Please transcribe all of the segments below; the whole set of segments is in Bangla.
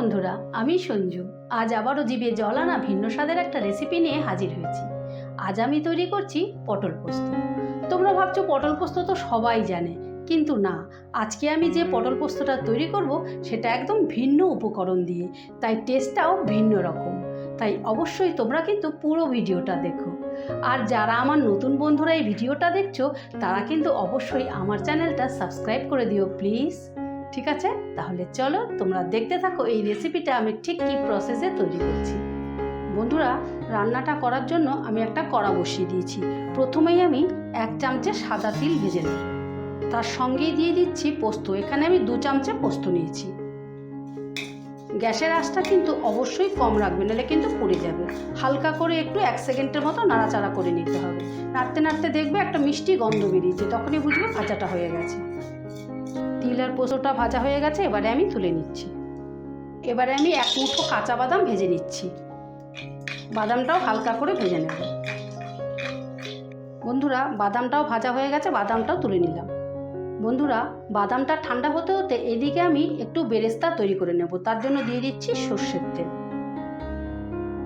বন্ধুরা, আমি সঞ্জু। আজ আবারও জিভে জল আনা ভিন্ন স্বাদের একটা রেসিপি নিয়ে হাজির হয়েছি। আজ আমি তৈরি করছি পটল পোস্ত। তোমরা ভাবছ পটল পোস্ত তো সবাই জানে, কিন্তু না, আজকে আমি যে পটল পোস্তটা তৈরি করব, সেটা একদম ভিন্ন উপকরণ দিয়ে, তাই টেস্টটাও ভিন্ন রকম। তাই অবশ্যই তোমরা কিন্তু পুরো ভিডিওটা দেখো। আর যারা আমার নতুন বন্ধুরা এই ভিডিওটা দেখছ, তারা কিন্তু অবশ্যই আমার চ্যানেলটা সাবস্ক্রাইব করে দিও প্লিজ ঠিক আছে? তাহলে চলো তোমরা দেখতে থাকো এই রেসিপিটা আমি ঠিক কী প্রসেসে তৈরি করছি। বন্ধুরা, রান্নাটা করার জন্য আমি একটা কড়া বসিয়ে দিয়েছি। প্রথমেই আমি এক চামচে সাদা তিল ভেজে নিই তার সঙ্গেই দিয়ে দিচ্ছি পোস্ত। এখানে আমি দু চামচে পোস্ত নিয়েছি। গ্যাসের আঁচটা কিন্তু অবশ্যই কম রাখবে, নাহলে কিন্তু পুড়ে যাবে। হালকা করে একটু এক সেকেন্ডের মতো নাড়াচাড়া করে নিতে হবে। নাড়তে নাড়তে দেখবে একটা মিষ্টি গন্ধ বেরিয়েছে, তখনই বুঝবে ভাজাটা হয়ে গেছে। তিল আর ভাজা হয়ে গেছে, এবারে আমি তুলে নিচ্ছি। এবারে আমি এক মুঠো কাঁচা বাদাম ভেজে নিচ্ছি। বাদামটাও হালকা করে ভেজে নেব। বন্ধুরা, বাদামটাও ভাজা হয়ে গেছে, বাদামটাও তুলে নিলাম। বন্ধুরা, বাদামটা ঠান্ডা হতে হতে এদিকে আমি একটু বেরেস্তা তৈরি করে নেব। তার জন্য দিয়ে দিচ্ছি সর্ষের তেল।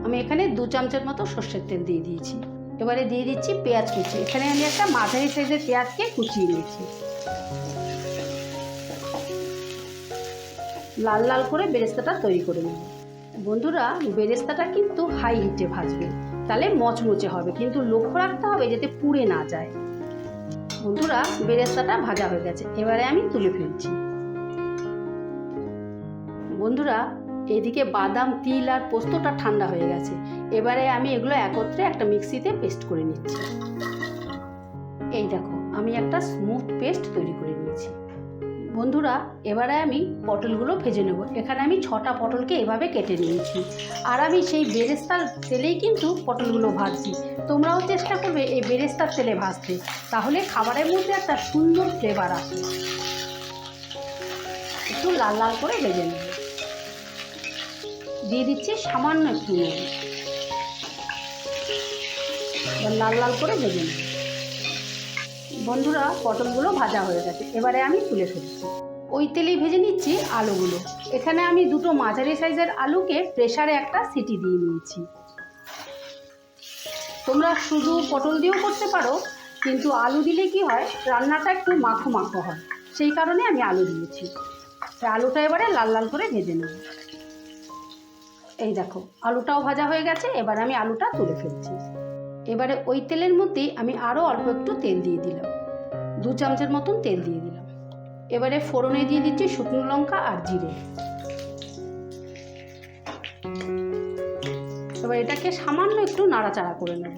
আমি এখানে দু চামচের মতো সর্ষের তেল দিয়ে দিয়েছি। এবারে দিয়ে দিচ্ছি পেঁয়াজ কুচি। এখানে আমি একটা মাঝারি সাইজের পেঁয়াজকে কুচিয়ে নিয়েছি। লাল লাল করে বেরেস্তাটা তৈরি করে নেব। বন্ধুরা, বেরেস্তাটা কিন্তু হাই হিটে ভাজবে। তাহলে মচমচে হবে, কিন্তু লক্ষ্য রাখতে হবে যাতে পুড়ে না যায়। বন্ধুরা, বেরেস্তাটা ভাজা হয়ে গেছে। এবারে আমি তুলে ফেলছি। বন্ধুরা, এদিকে বাদাম, তিল আর পোস্তটা ঠান্ডা হয়ে গেছে। এবারে আমি এগুলো একত্রে একটা মিক্সিতে পেস্ট করে নিচ্ছি। এই দেখো, আমি একটা স্মুথ পেস্ট তৈরি করে নিয়েছি। বন্ধুরা, এবারে আমি পটলগুলো ভেজে নেব। এখানে আমি ছটা পটলকে এভাবে কেটে নিয়েছি। আর আমি সেই বেরেস্তার তেলেই কিন্তু পটলগুলো ভাজছি। তোমরাও চেষ্টা করবে এই বেরেস্তার তেলে ভাজতে। তাহলে খাবারের মধ্যে একটা সুন্দর ফ্লেভার আসে একটু লাল লাল করে ভেজে নেব। দিয়ে দিচ্ছি সামান্য একটু লাল লাল করে ভেজে নেব। বন্ধুরা, পটলগুলো ভাজা হয়ে গেছে। এবারে আমি তুলে ফেলছি ওই তেলেই ভেজে নিচ্ছি আলুগুলো। এখানে আমি দুটো মাঝারি সাইজের আলুকে প্রেসারে একটা সিটি দিয়ে নিয়েছি। তোমরা শুধু পটল দিয়েও করতে পারো, কিন্তু আলু দিলে কি হয়, রান্নাটা একটু মাখো মাখো হয়। সেই কারণে আমি আলু দিয়েছি। আলুটা এবারে লাল লাল করে ভেজে নেব। এই দেখো, আলুটাও ভাজা হয়ে গেছে, এবার আমি আলুটা তুলে ফেলছি। এবারে ওই তেলের মধ্যেই আমি আরও অল্প একটু তেল দিয়ে দিলাম। দু চামচের মতন তেল দিয়ে দিলাম। এবারে ফোড়নে দিয়ে দিচ্ছি শুকনো লঙ্কা আর জিরে। এবার এটাকে সামান্য একটু নাড়াচাড়া করে নেব।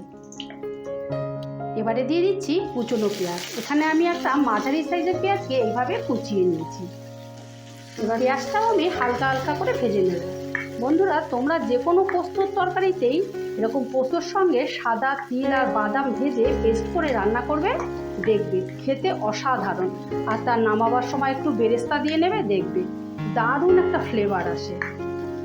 এবারে দিয়ে দিচ্ছি কুচনো পেঁয়াজ। এখানে আমি একটা মাঝারি সাইজের পেঁয়াজকে এইভাবে কুচিয়ে নিয়েছি। এবার পেঁয়াজটাও আমি হালকা হালকা করে ভেজে নেব। বন্ধুরা, তোমরা যে কোনো পোস্তর তরকারিতেই এরকম পোস্তর সঙ্গে সাদা, তিল আর বাদাম ভেজে পেস্ট করে রান্না করবে দেখবে। খেতে অসাধারণ। আর তার নামাবার সময় একটু বেরেস্তা দিয়ে নেবে, দেখবে। দারুণ একটা ফ্লেভার আসে।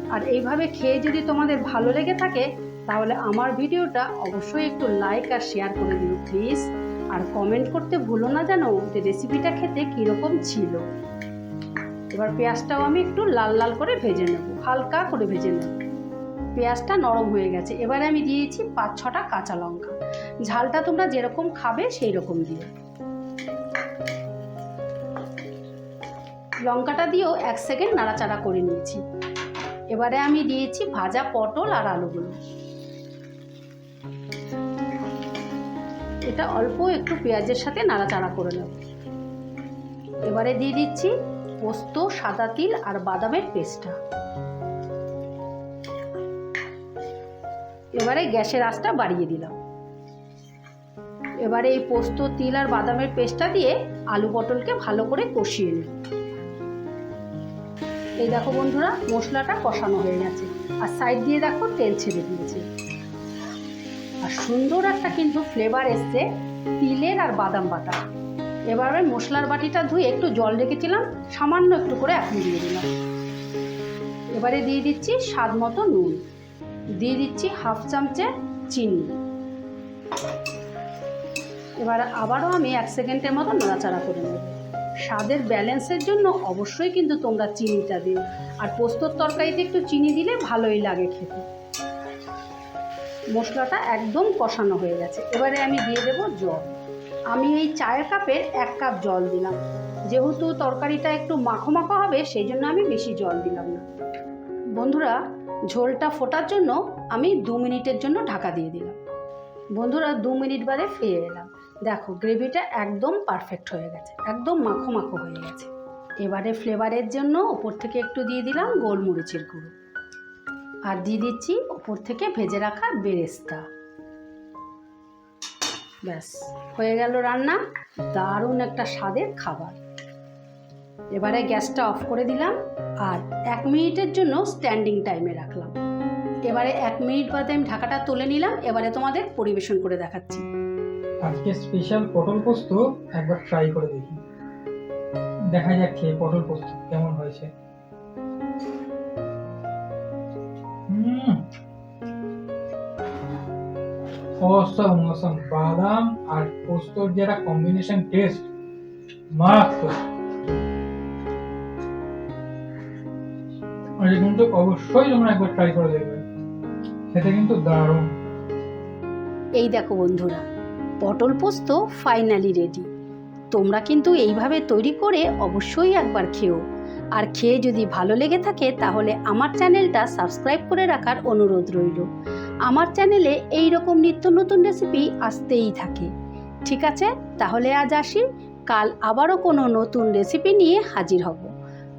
আর এইভাবে খেয়ে যদি তোমাদের ভালো লেগে থাকে, তাহলে আমার ভিডিওটা অবশ্যই একটু লাইক আর শেয়ার করে দিও প্লিজ আর কমেন্ট করতে ভুলো না জানো যে রেসিপিটা খেতে কীরকম ছিল। এবার পেঁয়াজটাও আমি একটু লাল লাল করে ভেজে নেব, হালকা করে ভেজে নেব। পেঁয়াজটা নরম হয়ে গেছে। এবারে আমি দিয়েছি পাঁচ ছটা কাঁচা লঙ্কা। ঝালটা তোমরা যেরকম খাবে সেই রকম দিও লঙ্কাটা দিয়েও এক সেকেন্ড নাড়াচাড়া করে নিয়েছি এবারে আমি দিয়েছি ভাজা পটল আর আলুগুলো। এটা অল্প একটু পেঁয়াজের সাথে নাড়াচাড়া করে নেব। এবারে দিয়ে দিচ্ছি পোস্ত, সাদা তিল আর বাদামের পেস্টটা। এবারে গ্যাসের আঁচটা বাড়িয়ে দিলাম। এবারে এই পোস্ত, তিল আর বাদামের পেস্টটা দিয়ে আলু পটলকে ভালো করে কষিয়ে নেব এই দেখো বন্ধুরা, মশলাটা কষানো হয়ে গেছে। আর সাইড দিয়ে দেখো তেল ছেড়ে দিয়েছে। আর সুন্দর একটা কিন্তু ফ্লেভার এসছে তিলের আর বাদাম বাটা। এবারে মশলার বাটিটা ধুয়ে একটু জল রেখেছিলাম, সামান্য একটু করে এখন দিয়ে দিলাম। এবারে দিয়ে দিচ্ছি স্বাদ মতো নুন। দিয়ে দিচ্ছি হাফ চামচে চিনি। এবার আবারও আমি এক সেকেন্ডের মতো নাড়াচাড়া করে নেব। স্বাদের ব্যালেন্সের জন্য অবশ্যই কিন্তু তোমরা চিনিটা দিও। আর পোস্তর তরকারিতে একটু চিনি দিলে ভালোই লাগে খেতে। মশলাটা একদম কষানো হয়ে গেছে। এবারে আমি দিয়ে দেবো জল। আমি এই চায়ের কাপের এক কাপ জল দিলাম। যেহেতু তরকারিটা একটু মাখো মাখো হবে, সেই জন্য আমি বেশি জল দিলাম না। বন্ধুরা ঝোলটা ফোটার জন্য আমি দু মিনিটের জন্য ঢাকা দিয়ে দিলাম। বন্ধুরা, দু মিনিট বাদে ফিরে এলাম। দেখো, গ্রেভিটা একদম পারফেক্ট হয়ে গেছে, একদম মাখো মাখো হয়ে গেছে। এবারে ফ্লেভারের জন্য ওপর থেকে একটু দিয়ে দিলাম গোলমরিচের গুঁড়ো। আর দিয়ে দিচ্ছি ওপর থেকে ভেজে রাখা বেরেস্তা। ব্যাস, হয়ে গেল রান্না। দারুণ একটা স্বাদের খাবার। এবারে গ্যাসটা অফ করে দিলাম আর এক মিনিটের জন্য স্ট্যান্ডিং টাইমে রাখলাম। এবারে এক মিনিট বাদে আমি ঢাকাটা তুলে নিলাম, এবারে তোমাদের পরিবেশন করে দেখাচ্ছি। আজকে স্পেশাল পটল পোস্ত একবার ট্রাই করে দেখি। দেখা যাক খেয়ে পটল পোস্ত কেমন হয়েছে। অসম অসম, বাদাম আর পোস্তর যেটা কম্বিনেশন টেস্ট মারাত্মক। এটা কিন্তু অবশ্যই তোমরা একবার ট্রাই করে দেখবে। খেতে কিন্তু দারুণ। এই দেখো বন্ধুরা, পটল পোস্ত ফাইনালি রেডি তোমরা কিন্তু এইভাবে তৈরি করে অবশ্যই একবার খেও। আর খেয়ে যদি ভালো লেগে থাকে, তাহলে আমার চ্যানেলটা সাবস্ক্রাইব করে রাখার অনুরোধ রইল। আমার চ্যানেলে এই রকম নিত্য নতুন রেসিপি আসতেই থাকে। ঠিক আছে? তাহলে আজ আসি। কাল আবারও কোনো নতুন রেসিপি নিয়ে হাজির হব।